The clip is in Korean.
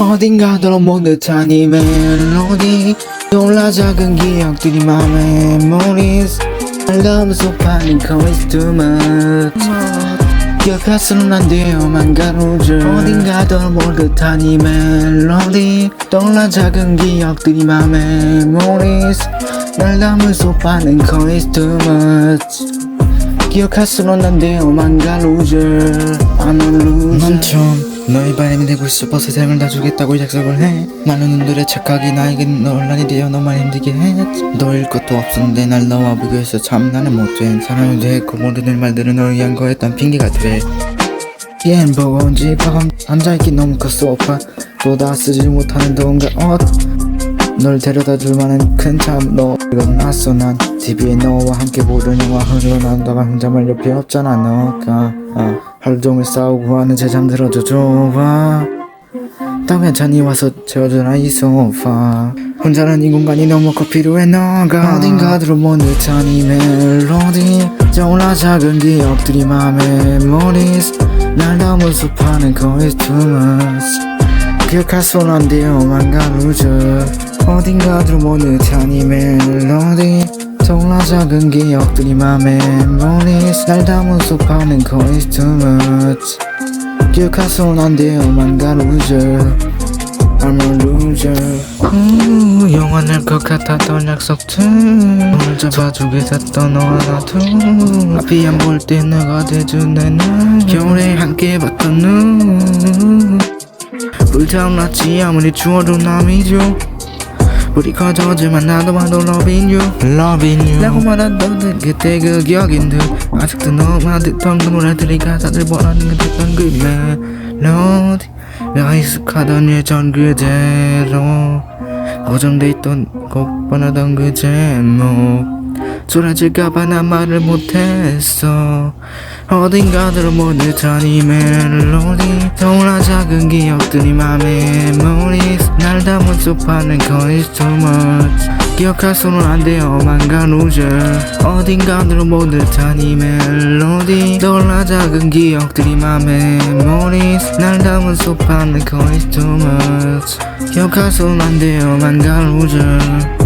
어딘가 돌아먹 듯한 이 멜로디 놀라 작은 기억들이 맘에 메모리스 알감 소파는 거의 too much. 기억할 수는 안 돼요 망가루즈 어딘가 돌아먹 듯한 이 멜로디 떠올라 작은 기억들이 맘에 메모리스 날 담은 소파는 거의 too much. 기억할수는 안 돼요만 가로져 I'm a loser 넌 처음 너의 바람이 되고 싶어서 생을 다 주겠다고 약속을 해. 많은 놈들의 착각이 나에겐 논란이 되어 너만 힘들게 했지 너일 것도 없었는데 날 너와 비교해서 참 나는 못된 사람이 됐고 모든 말들은 널 위한 거였던 핑계가 돼. 보고 온지 밤 앉아있기 너무 컸어. 오빠 또다 쓰지 못하는 더운가 옷 널 데려다 줄 만한 큰참너. 이건 났어 난 TV에 너와 함께 보던 영화 흘러난다가 혼자만 옆에 없잖아 너가. 어, 하루 종일 싸우고 하는 제 잠들어줘 좋아. 나 괜찮니 와서 재워주라 이 소파. 혼자는 이 공간이 너무 꼭 필요해 너가. 어딘가 들어본 듯한 이 멜로디. 떠올라 작은 기억들이 맘에 머리스. 날 담아서 파는 거is too much. 기억할 수는 안 돼요 망가루져 어딘가 들어본 듯한 이 멜로디. 떠올라 작은 기억들이 맘에 머리스 날 담아서 파는 거is too much. 기억할 수는 안 돼요 망가루져 I'm a loser. 우, 영원할 것 같았던 약속들 오늘 잡아주겠었던 너와 나도 앞이 안 볼 때 내가 돼준 내눈 겨울에 함께 봤던 눈 불타올랐지 아무리 추워도 남이죠 우리 커져지만 나도 봐도 loving you loving you. 라고 말하던 그때 그 기억인들 아직도 너와 듣던 그 노래들이 가사들 원하는 그 듣던 그 멜로디. 나 익숙하던 예전 그대로 고정돼 있던 곡 번하던 그 제목 쏟아질까봐 난 말을 못했어. 어딘가 들어본 듯한 이 멜로디 떠올라 작은 기억들이 맘에 메모리스. 날 담은 소파는 거의 too much. 기억할 수는 안 돼요 망가루져 어딘가 들어본 듯한 이 멜로디 떠올라 작은 기억들이 맘에 메모리스. 날 담은 소파는 거의 too much. 기억할 수는 안 돼요 a loser